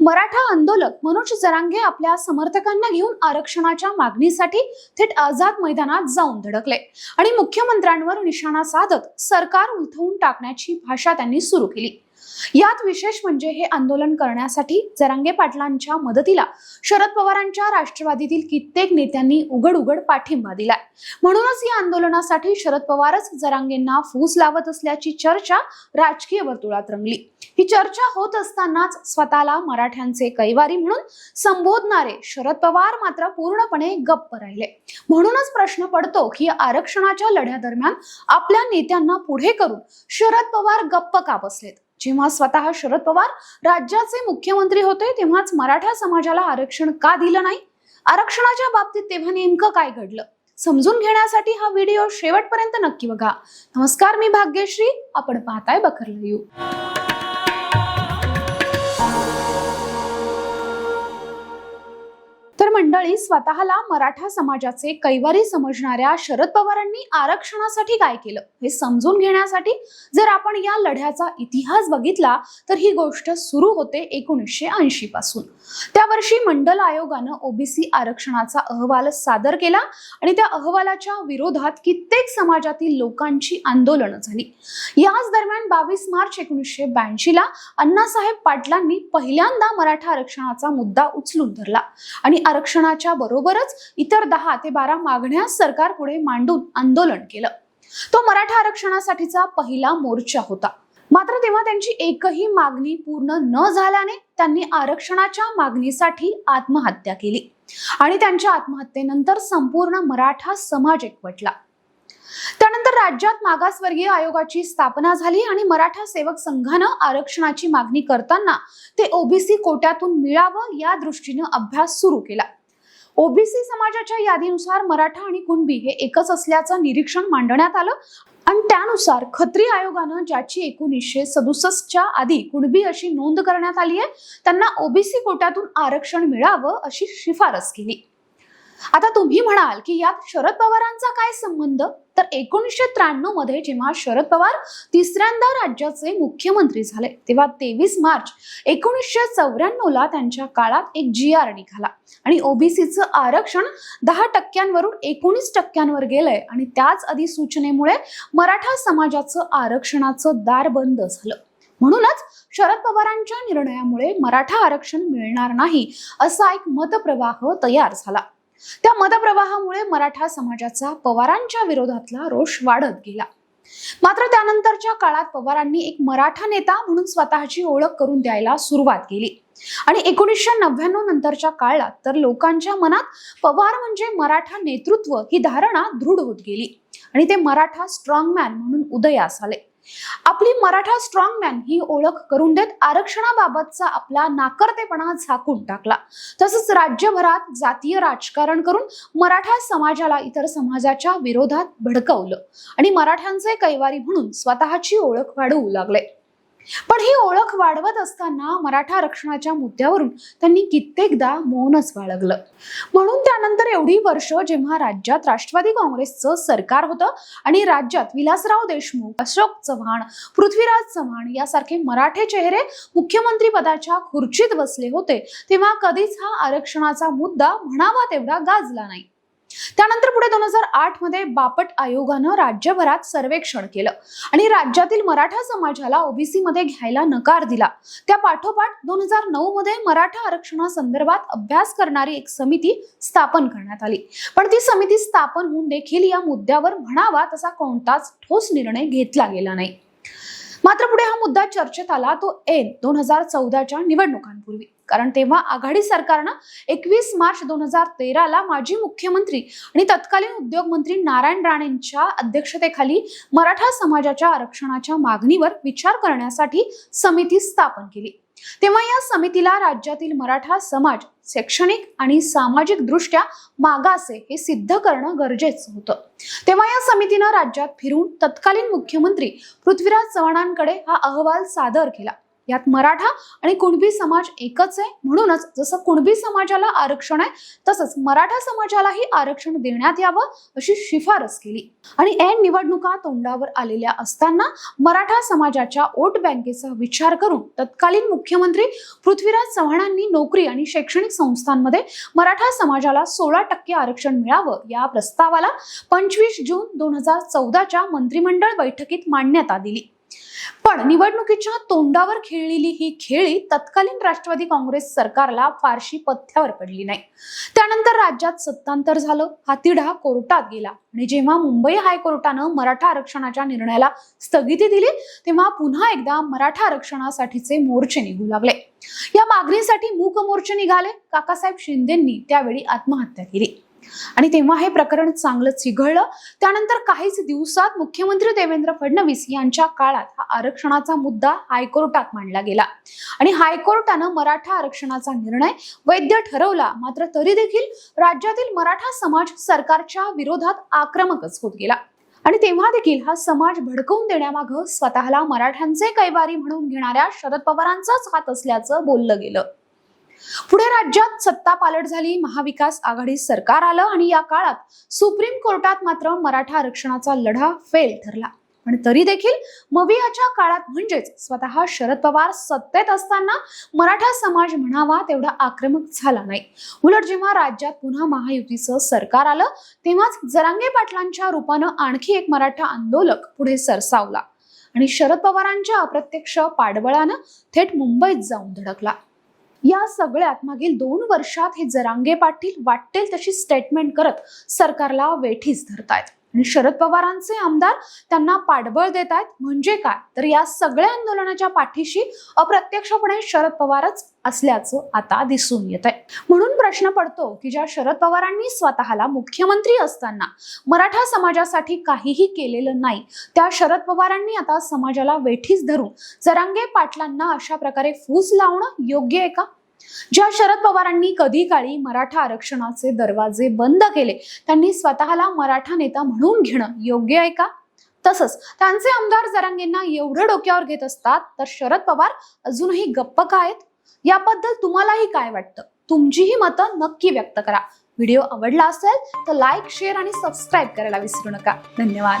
मराठा आंदोलक मनोज जरांगे आपल्या समर्थकांना घेऊन आरक्षणाच्या मागणीसाठी थेट आझाद मैदानात जाऊन धडकले. आणि मुख्यमंत्र्यांवर निशाणा साधत सरकार उलथवून टाकण्याची भाषा त्यांनी सुरू केली. यात विशेष म्हणजे हे आंदोलन करण्यासाठी जरांगे पाटलांच्या मदतीला शरद पवारांच्या राष्ट्रवादीतील कित्येक नेत्यांनी उघड उघड पाठिंबा दिलाय. म्हणूनच या आंदोलनासाठी शरद पवारच जरांगेंना फूस लावत असल्याची चर्चा राजकीय वर्तुळात रंगली. ही चर्चा होत असतानाच स्वतःला मराठ्यांचे कैवारी म्हणून संबोधणारे शरद पवार मात्र पूर्णपणे गप्प राहिले. म्हणूनच प्रश्न पडतो की आरक्षणाच्या लढ्यादरम्यान आपल्या नेत्यांना पुढे करून शरद पवार गप्प का बसलेत? जेव्हा स्वतः शरद पवार राज्याचे मुख्यमंत्री होते तेव्हाच मराठा समाजाला आरक्षण का दिलं नाही? आरक्षणाच्या बाबतीत तेव्हा नेमकं काय घडलं? समजून घेण्यासाठी हा व्हिडिओ शेवटपर्यंत नक्की बघा. नमस्कार मी भाग्यश्री. आपण पाहताय बखर मंडळी स्वतःला मराठा समाजाचे कैवारी समजणाऱ्या शरद पवारांनी आरक्षणासाठी काय केलं? हे समजून घेण्यासाठी जर आपण या लढ्याचा इतिहास बघितला तर ही गोष्ट सुरू होते एकोणीसशे ऐंशी पासून. त्या वर्षी मंडल आयोगानं ओबीसी आरक्षणाचा अहवाल सादर केला आणि त्या अहवालाच्या विरोधात कित्येक समाजातील लोकांची आंदोलनं झाली. याच दरम्यान बावीस मार्च एकोणीसशे ब्याऐंशी ला अण्णासाहेब पाटलांनी पहिल्यांदा मराठा आरक्षणाचा मुद्दा उचलून धरला आणि आरक्षणाच्या बरोबरच इतर दहा ते बारा मागण्या सरकार पुढे मांडून आंदोलन केलं. तो मराठा आरक्षणासाठीचा पहिला मोर्चा होता. मात्र तेव्हा त्यांची एकही मागणी पूर्ण न झाल्याने त्यांनी आरक्षणाच्या मागणीसाठी आत्महत्या केली आणि त्यांच्या आत्महत्येनंतर संपूर्ण मराठा समाज एकवटला. त्यानंतर राज्यात मागासवर्गीय आयोगाची स्थापना झाली आणि मराठा सेवक संघानं आरक्षणाची मागणी करताना ते ओबीसी कोट्यातून मिळावं या दृष्टीनं अभ्यास सुरू केला. ओबीसी समाजाच्या यादीनुसार मराठा आणि कुणबी हे एकच असल्याचं निरीक्षण मांडण्यात आलं. आणि त्यानुसार खत्री आयोगानं ज्याची एकोणीसशे सदुसष्टच्या आधी कुणबी अशी नोंद करण्यात आली आहे त्यांना ओबीसी कोट्यातून आरक्षण मिळावं अशी शिफारस केली. आता तुम्ही म्हणाल की यात शरद पवारांचा काय संबंध? तर एकोणीसशे त्र्याण्णवमध्ये जेव्हा शरद पवार तिसऱ्यांदा राज्याचे मुख्यमंत्री झाले तेव्हा तेवीस मार्च एकोणीसशे चौऱ्याण्णव ला त्यांच्या काळात एक जी आर निघाला. आणि ओबीसीचं आरक्षण दहा टक्क्यांवरून एकोणीस टक्क्यांवर गेलंय. आणि त्याच अधिसूचनेमुळे मराठा समाजाचं आरक्षणाचं दार बंद झालं. म्हणूनच शरद पवारांच्या निर्णयामुळे मराठा आरक्षण मिळणार नाही असा एक मतप्रवाह तयार झाला. त्या मतप्रवाहामुळे मराठा समाजाचा पवारांच्या विरोधातला रोष वाढत गेला. मात्र त्यानंतरच्या काळात पवारांनी एक मराठा नेता म्हणून स्वतःची ओळख करून द्यायला सुरुवात केली. आणि एकोणीसशे नव्याण्णव नंतरच्या काळात तर लोकांच्या मनात पवार म्हणजे मराठा नेतृत्व ही धारणा दृढ होत गेली. आणि ते मराठा स्ट्रॉंग मॅन म्हणून उदयास आले. आपली मराठा स्ट्रॉंग मॅन ही ओळख करून देत आरक्षणाबाबतचा आपला नाकर्तेपणा झाकून टाकला. तसंच राज्यभरात जातीय राजकारण करून मराठा समाजाला इतर समाजाच्या विरोधात भडकवलं. आणि मराठ्यांचे कैवारी म्हणून स्वतःची ओळख वाढवू लागले. पण ही ओळख वाढवत असताना मराठा आरक्षणाच्या मुद्द्यावरून त्यांनी कित्येकदा मौनच बाळगलं. म्हणून त्यानंतर एवढी वर्ष जेव्हा राज्यात राष्ट्रवादी काँग्रेसचं सरकार होतं आणि राज्यात विलासराव देशमुख अशोक चव्हाण पृथ्वीराज चव्हाण यासारखे मराठे चेहरे मुख्यमंत्री पदाच्या खुर्चीत बसले होते तेव्हा कधीच हा आरक्षणाचा मुद्दा म्हणावा तेवढा गाजला नाही. त्यानंतर पुढे दोन हजार आठमध्ये बापट आयोगानं राज्यभरात सर्वेक्षण केलं आणि राज्यातील मराठा समाजाला ओबीसी मध्ये घ्यायला नकार दिला. त्या पाठोपाठ दोन हजार नऊ मध्ये मराठा आरक्षणासंदर्भात अभ्यास करणारी एक समिती स्थापन करण्यात आली. पण ती समिती स्थापन होऊन देखील या मुद्द्यावर म्हणावा तसा कोणताच ठोस निर्णय घेतला गेला नाही. मात्र पुढे हा मुद्दा चर्चेत आला तो एन दोन हजार चौदाच्या निवडणुकांपूर्वी. कारण तेव्हा आघाडी सरकारनं एकवीस मार्च दोन हजार तेराला माजी मुख्यमंत्री आणि तत्कालीन उद्योग मंत्री नारायण राणेंच्या अध्यक्षतेखाली मराठा समाजाच्या आरक्षणाच्या मागणीवर विचार करण्यासाठी समिती स्थापन केली. तेव्हा या समितीला राज्यातील मराठा समाज शैक्षणिक आणि सामाजिक दृष्ट्या मागासे हे सिद्ध करणं गरजेचं होतं. तेव्हा या समितीनं राज्यात फिरून तत्कालीन मुख्यमंत्री पृथ्वीराज चव्हाणांकडे हा अहवाल सादर केला. यात मराठा आणि कुणबी समाज एकच आहे. म्हणूनच जसं कुणबी समाजाला आरक्षण आहे तसंच मराठा समाजालाही आरक्षण देण्यात यावं अशी शिफारस केली. आणि ऐन निवडणुका तोंडावर आलेल्या असताना मराठा समाजाच्या वोट बँकेचा विचार करून तत्कालीन मुख्यमंत्री पृथ्वीराज चव्हाणांनी नोकरी आणि शैक्षणिक संस्थांमध्ये मराठा समाजाला सोळा टक्के आरक्षण मिळावं या प्रस्तावाला पंचवीस जून दोन हजार चौदाच्या मंत्रिमंडळ बैठकीत मान्यता दिली. पण निवडणुकीच्या तोंडावर खेळलेली ही खेळी तत्कालीन राष्ट्रवादी काँग्रेस सरकारला फारशी पथ्यावर पडली नाही. त्यानंतर राज्यात सत्तांतर झालं हा कोर्टात गेला. आणि जेव्हा मुंबई हायकोर्टानं मराठा आरक्षणाच्या निर्णयाला स्थगिती दिली तेव्हा पुन्हा एकदा मराठा आरक्षणासाठीचे मोर्चे निघू लागले. या मागणीसाठी मूक मोर्चे निघाले. काकासाहेब शिंदेंनी त्यावेळी आत्महत्या केली. आणि तेव्हा हे प्रकरण चांगलं चिघळलं. त्यानंतर काहीच दिवसात मुख्यमंत्री देवेंद्र फडणवीस यांच्या काळात हा आरक्षणाचा मुद्दा हायकोर्टात मांडला गेला. आणि हायकोर्टानं मराठा आरक्षणाचा निर्णय वैध ठरवला मात्र तरी देखील राज्यातील मराठा समाज सरकारच्या विरोधात आक्रमकच होत गेला. आणि तेव्हा देखील हा समाज भडकवून देण्यामागं स्वतःला मराठ्यांचे कैवारी म्हणून घेणाऱ्या शरद पवारांचाच हात असल्याचं बोललं गेलं. पुढे राज्यात सत्ता पालट झाली महाविकास आघाडी सरकार आलं आणि या काळात सुप्रीम कोर्टात मात्र मराठा आरक्षणाचा लढा फेल ठरला. पण तरी देखील मवियाच्या काळात म्हणजेच स्वतः शरद पवार सत्तेत असताना मराठा समाज म्हणावा तेवढा आक्रमक झाला नाही. उलट जेव्हा राज्यात पुन्हा महायुतीचं सरकार आलं तेव्हाच जरांगे पाटलांच्या रूपानं आणखी एक मराठा आंदोलक पुढे सरसावला आणि शरद पवारांच्या अप्रत्यक्ष पाडबळानं थेट मुंबईत जाऊन धडकला. या सगळ्यात मागील दोन वर्षात हे जरांगे पाटील वाटेल तशी स्टेटमेंट करत सरकारला वेठीच धरतायत. आणि शरद पवारांचे आमदार त्यांना पाठबळ देत आहेत म्हणजे काय? तर या सगळ्या आंदोलनाच्या पाठीशी अप्रत्यक्षपणे शरद पवारच असल्याचं आता दिसून येत आहे म्हणून प्रश्न पडतो की ज्या शरद पवारांनी स्वतःला मुख्यमंत्री असताना मराठा समाजासाठी काहीही केलेलं नाही त्या शरद पवारांनी आता समाजाला वेठीस धरून जरांगे पाटलांना अशा प्रकारे फूस लावणं योग्य आहे का? ज्या शरद पवारांनी कधी काळी मराठा आरक्षणाचे दरवाजे बंद केले त्यांनी स्वतःला मराठा नेता म्हणून घेणं योग्य आहे का? तसंच त्यांचे आमदार जरांगेंना एवढं डोक्यावर घेत असतात तर शरद पवार अजूनही गप्प का आहेत? याबद्दल तुम्हालाही काय वाटतं? तुमचीही मतं नक्की व्यक्त करा. व्हिडिओ आवडला असेल तर लाईक शेअर आणि सबस्क्राईब करायला विसरू नका. धन्यवाद.